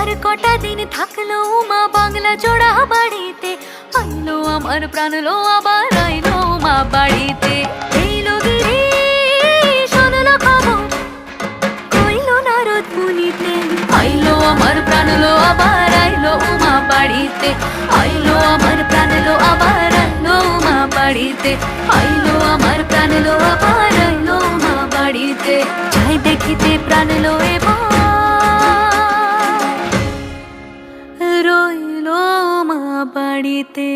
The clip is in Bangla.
আর কটা দিন থাকল মা বাংলা জোড়া বাড়িতে। আইলো আমার প্রাণ লো আবার, আইলো মা বাড়িতে। এইলো গিরি শোনলো খবর কইলো নারদ মুনিতে। আইলো আমার প্রাণ লো আবার, আইলো মা বাড়িতে। আইলো আমার প্রাণ লো আবার, আইলো মা বাড়িতে। আইলো আমার প্রাণ লো আবার, আইলো মা বাড়িতে। যাই দেখিতে প্রাণ লো এবার এলো মা বাড়িতে।